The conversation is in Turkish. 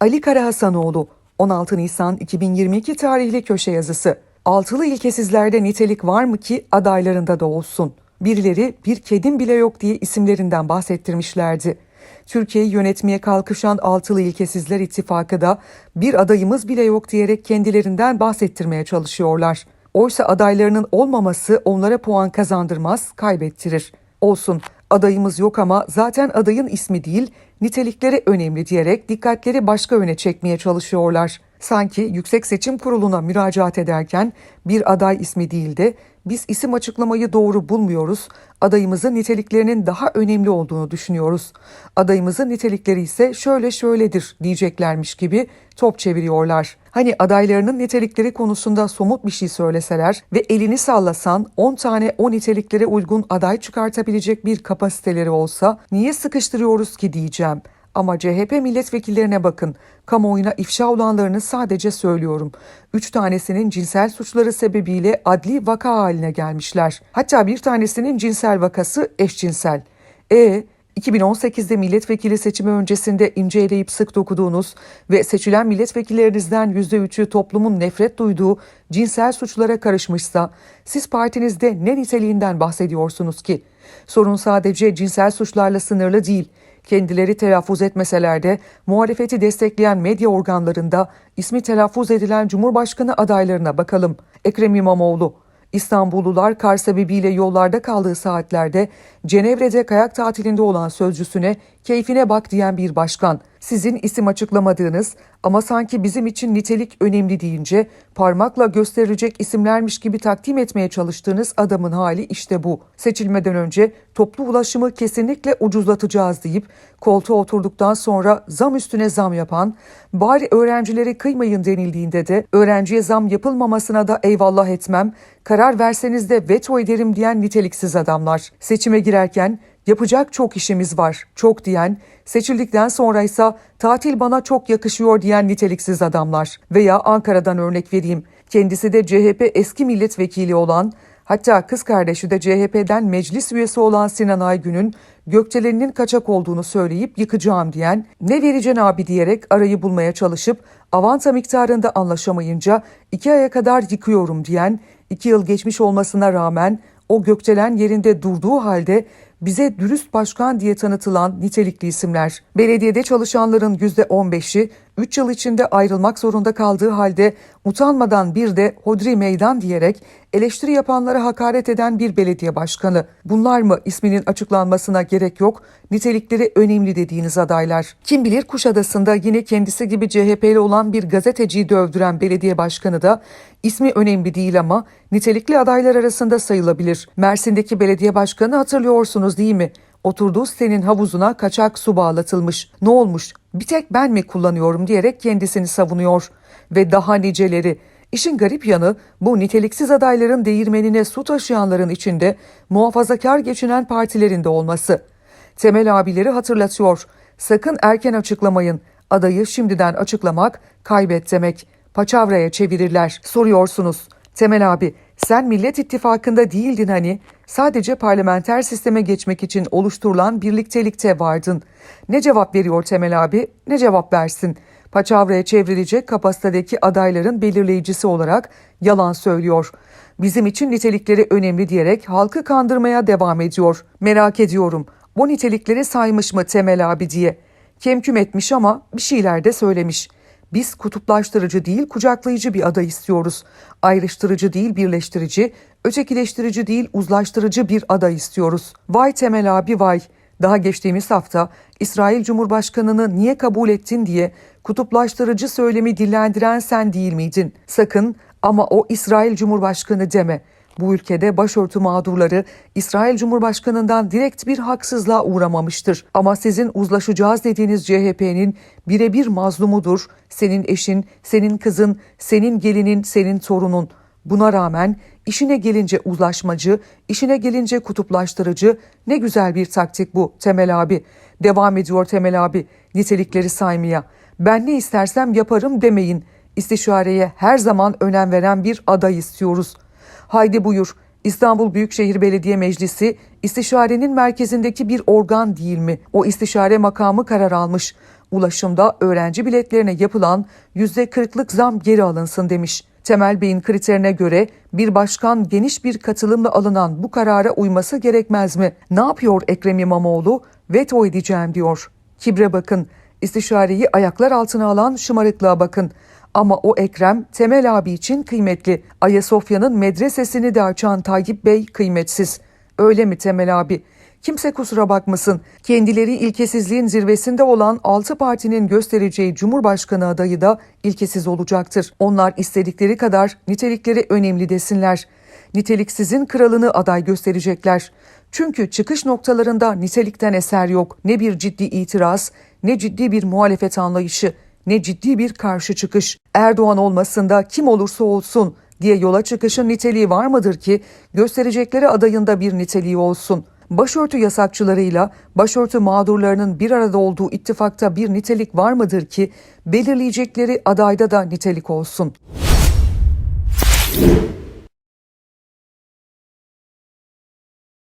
Ali Karahasanoğlu 16 Nisan 2022 tarihli köşe yazısı. Altılı ilkesizlerde nitelik var mı ki adaylarında da olsun. Birileri bir kedim bile yok diye isimlerinden bahsettirmişlerdi. Türkiye'yi yönetmeye kalkışan Altılı İlkesizler İttifakı da bir adayımız bile yok diyerek kendilerinden bahsettirmeye çalışıyorlar. Oysa adaylarının olmaması onlara puan kazandırmaz, kaybettirir. Olsun adayımız yok ama zaten adayın ismi değil, nitelikleri önemli diyerek dikkatleri başka yöne çekmeye çalışıyorlar. Sanki Yüksek Seçim Kurulu'na müracaat ederken bir aday ismi değil de biz isim açıklamayı doğru bulmuyoruz, adayımızın niteliklerinin daha önemli olduğunu düşünüyoruz. Adayımızın nitelikleri ise şöyle şöyledir diyeceklermiş gibi top çeviriyorlar. Hani adaylarının nitelikleri konusunda somut bir şey söyleseler ve elini sallasan 10 tane o niteliklere uygun aday çıkartabilecek bir kapasiteleri olsa niye sıkıştırıyoruz ki diyeceğim. Ama CHP milletvekillerine bakın. Kamuoyuna ifşa olanlarını sadece söylüyorum. Üç tanesinin cinsel suçları sebebiyle adli vaka haline gelmişler. Hatta bir tanesinin cinsel vakası eşcinsel. E 2018'de milletvekili seçimi öncesinde inceleyip sık dokuduğunuz ve seçilen milletvekillerinizden %3'ü toplumun nefret duyduğu cinsel suçlara karışmışsa siz partinizde ne niteliğinden bahsediyorsunuz ki? Sorun sadece cinsel suçlarla sınırlı değil. Kendileri telaffuz etmeseler de muhalefeti destekleyen medya organlarında ismi telaffuz edilen Cumhurbaşkanı adaylarına bakalım. Ekrem İmamoğlu, İstanbullular kar sebebiyle yollarda kaldığı saatlerde Cenevre'de kayak tatilinde olan sözcüsüne keyfine bak diyen bir başkan. Sizin isim açıklamadığınız ama sanki bizim için nitelik önemli deyince parmakla gösterecek isimlermiş gibi takdim etmeye çalıştığınız adamın hali işte bu. Seçilmeden önce toplu ulaşımı kesinlikle ucuzlatacağız deyip koltuğa oturduktan sonra zam üstüne zam yapan, bari öğrencilere kıymayın denildiğinde de öğrenciye zam yapılmamasına da eyvallah etmem, karar verseniz de veto ederim diyen niteliksiz adamlar. Seçime girerken yapacak çok işimiz var, çok diyen, seçildikten sonra ise tatil bana çok yakışıyor diyen niteliksiz adamlar. Veya Ankara'dan örnek vereyim. Kendisi de CHP eski milletvekili olan, hatta kız kardeşi de CHP'den meclis üyesi olan Sinan Aygün'ün gökdeleninin kaçak olduğunu söyleyip yıkacağım diyen, ne vereceksin abi diyerek arayı bulmaya çalışıp avanta miktarında anlaşamayınca iki aya kadar yıkıyorum diyen, iki yıl geçmiş olmasına rağmen o gökdelen yerinde durduğu halde bize dürüst başkan diye tanıtılan nitelikli isimler. Belediyede çalışanların %15'i 3 yıl içinde ayrılmak zorunda kaldığı halde utanmadan bir de hodri meydan diyerek eleştiri yapanlara hakaret eden bir belediye başkanı. Bunlar mı isminin açıklanmasına gerek yok, nitelikleri önemli dediğiniz adaylar? Kim bilir Kuşadası'nda yine kendisi gibi CHP'li olan bir gazeteciyi dövdüren belediye başkanı da ismi önemli değil ama nitelikli adaylar arasında sayılabilir. Mersin'deki belediye başkanı hatırlıyorsunuz değil mi? Oturduğu sitenin havuzuna kaçak su bağlatılmış. Ne olmuş? Bir tek ben mi kullanıyorum diyerek kendisini savunuyor. Ve daha niceleri. İşin garip yanı bu niteliksiz adayların değirmenine su taşıyanların içinde muhafazakar geçinen partilerin de olması. Temel abileri hatırlatıyor. Sakın erken açıklamayın. Adayı şimdiden açıklamak kaybet demek. Paçavraya çevirirler. Soruyorsunuz. Temel abi sen Millet İttifakı'nda değildin hani. Sadece parlamenter sisteme geçmek için oluşturulan birliktelikte vardın. Ne cevap veriyor Temel abi? Ne cevap versin? Paçavraya çevrilecek kapasitedeki adayların belirleyicisi olarak yalan söylüyor. Bizim için nitelikleri önemli diyerek halkı kandırmaya devam ediyor. Merak ediyorum. Bu nitelikleri saymış mı Temel abi diye. Kemküm etmiş ama bir şeyler de söylemiş. Biz kutuplaştırıcı değil kucaklayıcı bir aday istiyoruz. Ayrıştırıcı değil birleştirici, ötekileştirici değil uzlaştırıcı bir aday istiyoruz. Vay Temel abi vay. Daha geçtiğimiz hafta İsrail Cumhurbaşkanı'nı niye kabul ettin diye kutuplaştırıcı söylemi dillendiren sen değil miydin? Sakın ama o İsrail Cumhurbaşkanı deme. Bu ülkede başörtü mağdurları İsrail Cumhurbaşkanı'ndan direkt bir haksızlığa uğramamıştır. Ama sizin uzlaşacağız dediğiniz CHP'nin birebir mazlumudur. Senin eşin, senin kızın, senin gelinin, senin torunun. Buna rağmen işine gelince uzlaşmacı, işine gelince kutuplaştırıcı ne güzel bir taktik bu Temel abi. Devam ediyor Temel abi nitelikleri saymaya. Ben ne istersem yaparım demeyin. İstişareye her zaman önem veren bir aday istiyoruz. Haydi buyur. İstanbul Büyükşehir Belediye Meclisi istişarenin merkezindeki bir organ değil mi? O istişare makamı karar almış. Ulaşımda öğrenci biletlerine yapılan %40'lık zam geri alınsın demiş. Temel Bey'in kriterine göre bir başkan geniş bir katılımla alınan bu karara uyması gerekmez mi? Ne yapıyor Ekrem İmamoğlu? Veto edeceğim diyor. Kibre bakın. İstişareyi ayaklar altına alan şımarıklığa bakın. Ama o Ekrem Temel abi için kıymetli. Ayasofya'nın medresesini de açan Tayyip Bey kıymetsiz. Öyle mi Temel abi? Kimse kusura bakmasın. Kendileri ilkesizliğin zirvesinde olan 6 partinin göstereceği Cumhurbaşkanı adayı da ilkesiz olacaktır. Onlar istedikleri kadar nitelikleri önemli desinler. Niteliksizin kralını aday gösterecekler. Çünkü çıkış noktalarında nitelikten eser yok. Ne bir ciddi itiraz, ne ciddi bir muhalefet anlayışı, ne ciddi bir karşı çıkış. Erdoğan olmasında kim olursa olsun diye yola çıkışın niteliği var mıdır ki gösterecekleri adayında bir niteliği olsun? Başörtü yasakçılarıyla başörtü mağdurlarının bir arada olduğu ittifakta bir nitelik var mıdır ki belirleyecekleri adayda da nitelik olsun?